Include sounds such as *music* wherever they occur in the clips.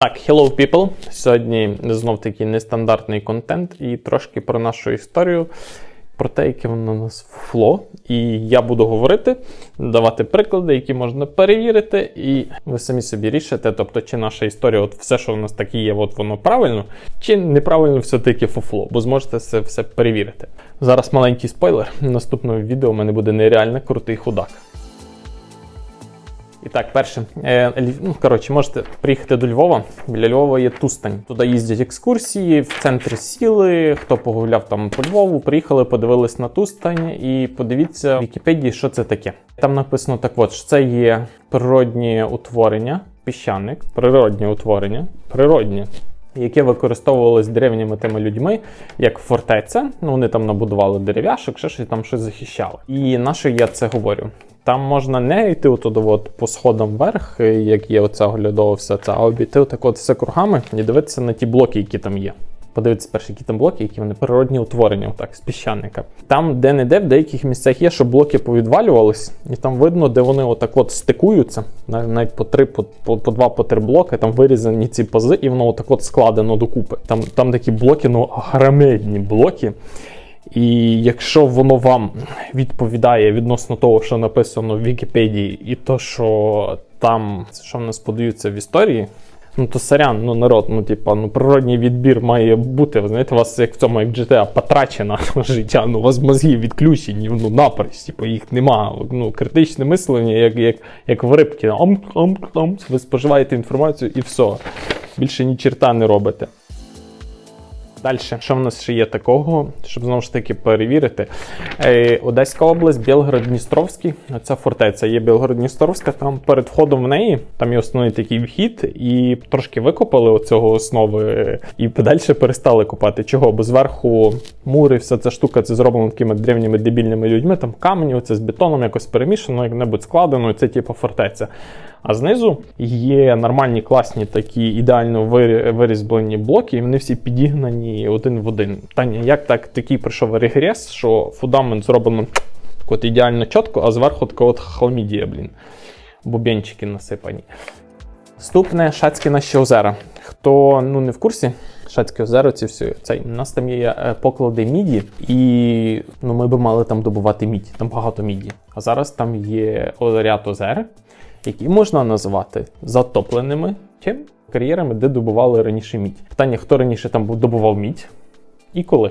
Так, hello people. Сьогодні знов таки нестандартний контент і трошки про нашу історію, про те, яке воно у нас фло. І я буду говорити, давати приклади, які можна перевірити, і ви самі собі рішите, тобто, чи наша історія, от все, що у нас таке є, от воно правильно, чи неправильно все-таки фуфло, бо зможете це все перевірити. Зараз маленький спойлер. В наступному відео у мене буде нереально крутий худак. І так, перше, е, ну, коротше, можете приїхати до Львова. Біля Львова є Тустань. Туди їздять екскурсії, в центр сіли. Хто погуляв там по Львову, приїхали, подивились на Тустань і подивіться в Вікіпедії, що це таке. Там написано так: от що це є природні утворення, піщаник, природні утворення, природні. Яке використовувалось древніми тими людьми як фортеця. Ну вони там набудували дерев'яшок, ще щось там щось захищали. І на що я це говорю? Там можна не йти отуди от по сходам вверх, як є оця оглядова вся ця, а обійти отак от все кругами і дивитися на ті блоки, які там є. Подивитися перші, які там блоки, які вони природні утворення, отак, з піщаника. Там де-не-де в деяких місцях є, що блоки повідвалювались, і там видно, де вони отак от стикуються, навіть по три, по, по, по два, по три блоки, там вирізані ці пози, і воно отак от складено докупи. Там, там такі блоки, ну, громадні блоки. І якщо воно вам відповідає відносно того, що написано в Вікіпедії, і то, що там, що в нас подаються в історії, ну то сорян, ну народ, ну типа, ну природній відбір має бути. Ви знаєте, у вас як в цьому, як в GTA, потрачено *laughs* життя, ну у вас мозги відключені, ну напроч, типу, їх нема. Ну, критичне мислення, як, як, як в рибки. Ам, ам, ам. ви споживаєте інформацію і все. Більше ні черта не робите. Далі, що в нас ще є такого, щоб знову ж таки перевірити. Е, Одеська область, Білгород-Дністровський. Ця фортеця є Білгород-Дністровська. Там перед входом в неї там є основний такий вхід, і трошки викопали оцього основи, і далі перестали копати. Чого? Бо зверху мури, вся ця штука це зроблено такими древніми дебільними людьми. Там камені, оце з бетоном якось перемішано, як-небудь складено, і це типу фортеця. А знизу є нормальні, класні такі ідеально вирізблені блоки, і вони всі підігнані один в один. Таня, як так такий пройшов регрес, що фундамент зроблено от ідеально чітко, а зверху така от хламідія, блін. Бубенчики насипані. Наступне Шацьке наші озера. Хто ну, не в курсі, Шацьке озеро, ці всі, цей, у нас там є е, поклади міді, і ну, ми би мали там добувати мідь, там багато міді. А зараз там є ряд озер, які можна називати затопленими чим? кар'єрами, де добували раніше мідь. Питання, хто раніше там добував мідь і коли?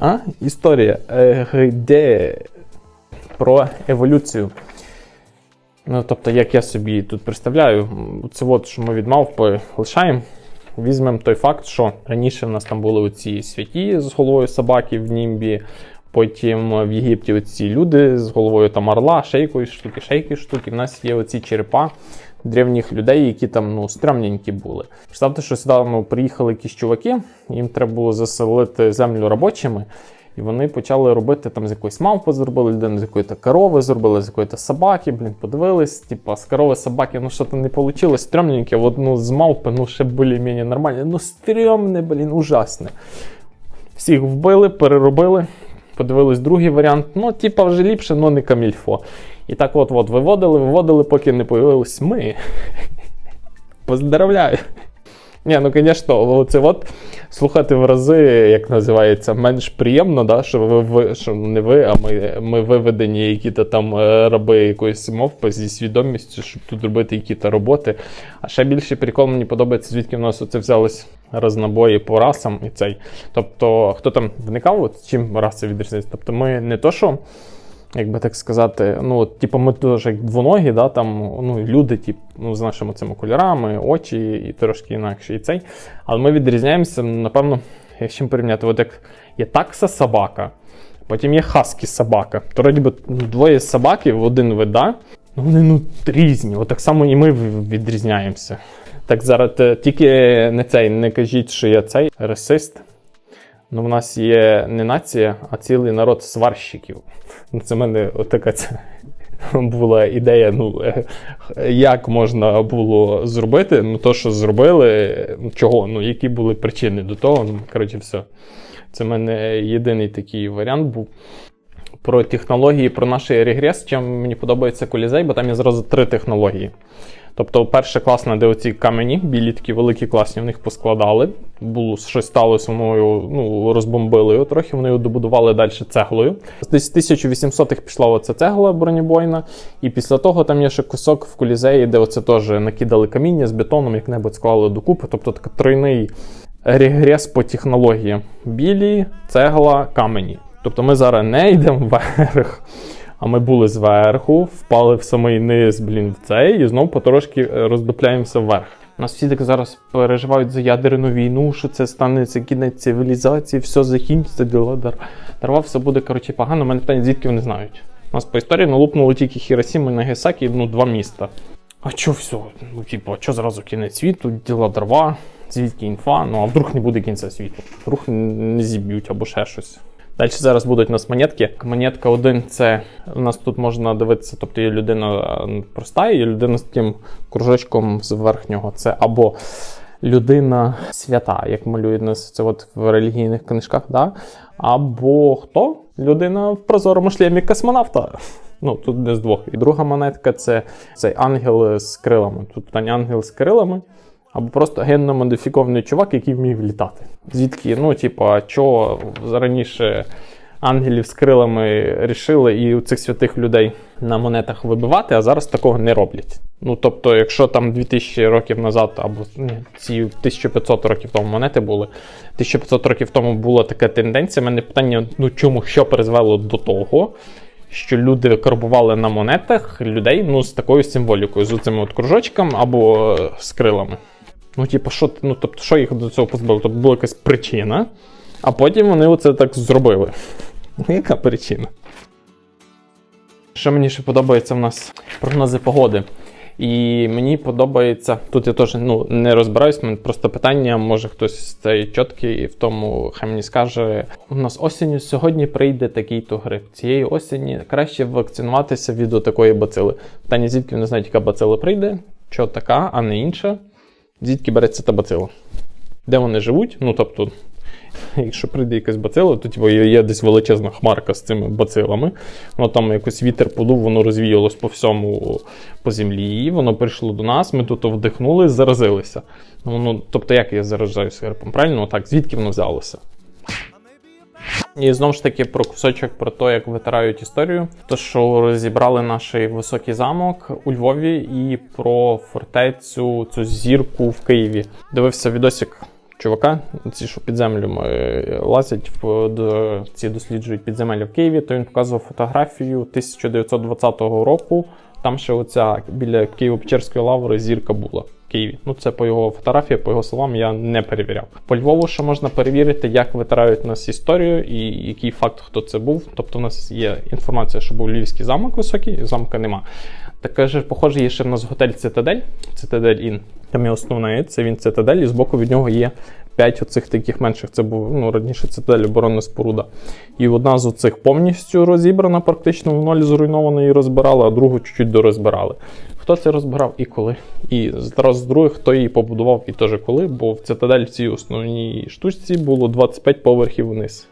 А? Історія. Де про еволюцію. Ну, тобто, як я собі тут представляю, це от, що ми від мавпи лишаємо. Візьмемо той факт, що раніше в нас там були оці святі з головою собаки в німбі, потім в Єгипті оці люди з головою там орла, якоїсь штуки, якоїсь штуки. В нас є оці черепа древніх людей, які там ну, стрьомненькі були. Представте, що сюди ну, приїхали якісь чуваки, їм треба було заселити землю робочими. І вони почали робити там з якоїсь мавпи зробили людину, з якої-то корови зробили, з якої-то собаки, блін, подивились, типа, з корови собаки, ну що то не вийшло, стрьомненьке, от, ну, з мавпи, ну ще більш-менш нормально, ну стрьомне, блін, ужасне. Всіх вбили, переробили, подивились другий варіант, ну, типа, вже ліпше, але не камільфо. І так от, от виводили, виводили, поки не появились ми. *laughs* Поздравляю. Ні, ну звісно, це от слухати в рази, як називається, менш приємно, да, що ви, ви що не ви, а ми, ми виведені які-то там е, раби якоїсь мовпи зі свідомістю, щоб тут робити які-то роботи. А ще більше прикол мені подобається, звідки в нас оце взялись рознобої по расам і цей. Тобто, хто там вникав, от, чим раси відрізняються? Тобто, ми не то, що як би так сказати, ну, типу, ми як двоногі, да, там, ну, люди, тип, ну, з нашими цими кольорами, очі і трошки інакше і цей. Але ми відрізняємося, напевно, як чим порівняти, от як є такса собака, потім є хаскі собака. То вроді би ну, двоє собаки в один вид, да? ну вони ну, різні. От так само і ми відрізняємося. Так зараз е, тільки не цей, не кажіть, що я цей расист. Ну, в нас є не нація, а цілий народ сварщиків. Ну, Це в мене така ця була ідея. Ну, е, як можна було зробити? Ну, то, що зробили, ну, чого? Ну, які були причини до того? Ну, коротше, все. Це в мене єдиний такий варіант був. Про технології, про наш регрес. Чим мені подобається колізей, бо там є зразу три технології. Тобто, перша класна, де оці камені, білі такі великі класні, в них поскладали. Було щось сталося, воно його ну, розбомбили його трохи, вони його добудували далі цеглою. З 1800-х пішла оця цегла бронебойна, і після того там є ще кусок в колізеї, де оце теж накидали каміння з бетоном, як-небудь склали докупи. Тобто такий тройний регрес по технології. Білі, цегла, камені. Тобто ми зараз не йдемо *laughs* вверх, а ми були зверху, впали в самий низ, блін, в цей, і знов потрошки е, роздупляємося вверх. Нас всі так зараз переживають за ядерну війну, що це станеться кінець цивілізації, все закінчиться, діла дар. Дарва все буде коротше погано. У мене питання, звідки вони знають. У нас по історії налупнуло тільки Хіросіма і Нагасакі, ну, два міста. А чо все? Ну, типу, а чо зразу кінець світу, діла дрова, звідки інфа? Ну а вдруг не буде кінця світу? Вдруг не зіб'ють або ще щось. Далі зараз будуть у нас монетки. Монетка 1 це у нас тут можна дивитися, тобто є людина проста, і людина з таким кружочком з верхнього. Це або людина свята, як малюють нас це от в релігійних книжках, да? або хто? Людина в прозорому шлемі космонавта. Ну, тут не з двох. І друга монетка це цей ангел з крилами. Тут питання ангел з крилами. Або просто генно модифікований чувак, який вмів літати. Звідки, ну, типа, що раніше ангелів з крилами рішили і у цих святих людей на монетах вибивати, а зараз такого не роблять. Ну, тобто, якщо там 2000 років назад, або ні, ці 1500 років тому монети були, 1500 років тому була така тенденція, в мене питання, ну чому що призвело до того, що люди карбували на монетах людей ну, з такою символікою, з цими от кружочком або е, з крилами. Ну, типу, що, ну, тобто, що їх до цього позбавило? Тобто була якась причина, а потім вони оце так зробили. Ну, Яка причина? Що мені ще подобається в нас прогнози погоди. І мені подобається, тут я теж ну, не розбираюсь, мене просто питання, може хтось цей чіткий в тому, хай мені скаже, у нас осінню сьогодні прийде такий-то грип. Цієї осені краще вакцинуватися від такої бацили. Питання, звідки не знають, яка бацила прийде, що така, а не інша. Звідки береться та бацила? Де вони живуть? Ну, тобто, якщо прийде якась бацила, то типу, є десь величезна хмарка з цими бацилами. Воно там якось вітер подув, воно розвіялось по всьому по землі, воно прийшло до нас, ми тут вдихнули, заразилися. Ну, ну, тобто, як я заражаюся грипом? Правильно, так, звідки воно взялося? І знову ж таки про кусочок про те, як витирають історію. То, що розібрали наш високий замок у Львові, і про фортецю, цю зірку в Києві. Дивився відосик чувака, ці, що під землю е, лазять, до, ці досліджують підземелля в Києві, то він показував фотографію 1920 року. Там ще оця біля Києво-Печерської лаври зірка була. в Києві. Ну, це по його фотографії, по його словам, я не перевіряв. По Львову ще можна перевірити, як витирають нас історію і який факт, хто це був. Тобто, у нас є інформація, що був Львівський замок високий, замка нема. Таке ж, похоже, є ще в нас готель Цитадель, Цитадель Ін. Там є основний, це він Цитадель, і збоку від нього є п'ять оцих таких менших. Це був ну, раніше Цитадель оборонна споруда. І одна з оцих повністю розібрана, практично в ноль зруйнована і розбирала, а другу чуть-чуть дорозбирали. Хто це розбирав і коли? І зараз з других, хто її побудував і теж коли, бо в Цитадель в цій основній штучці було 25 поверхів вниз.